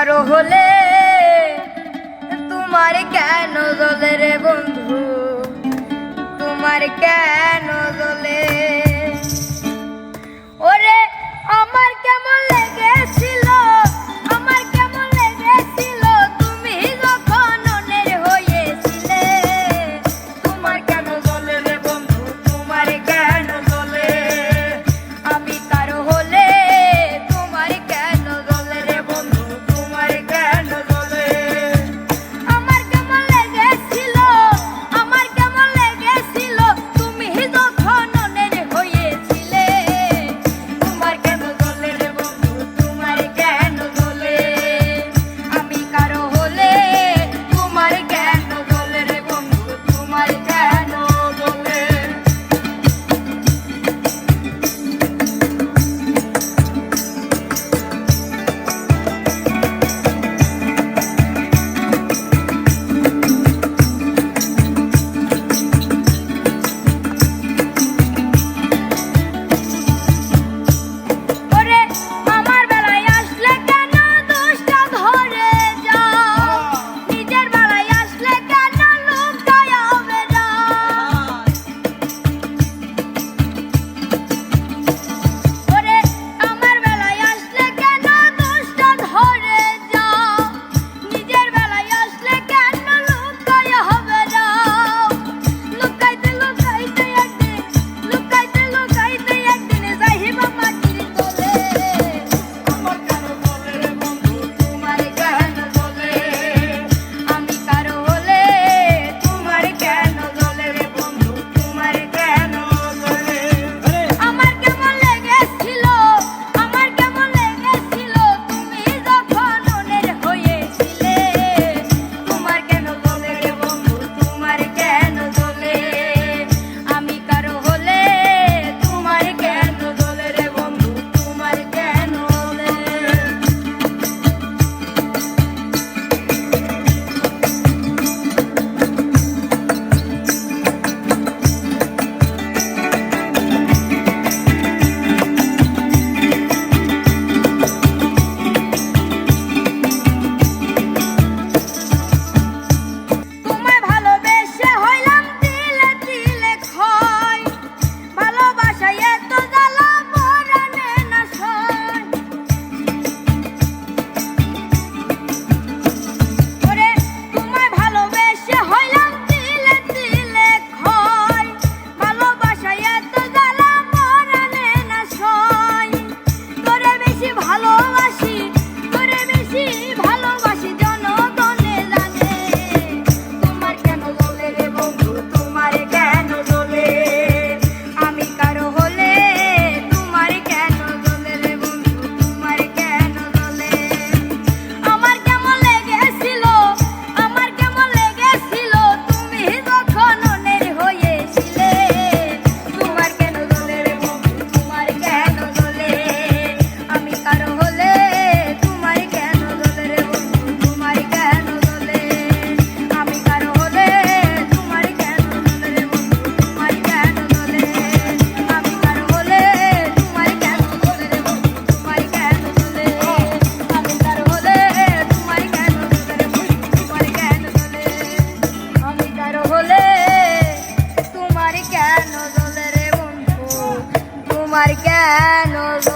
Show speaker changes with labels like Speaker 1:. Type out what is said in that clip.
Speaker 1: বড় হলে তোমার কেন জলের বন্ধু? তোমার কেন জল marcanos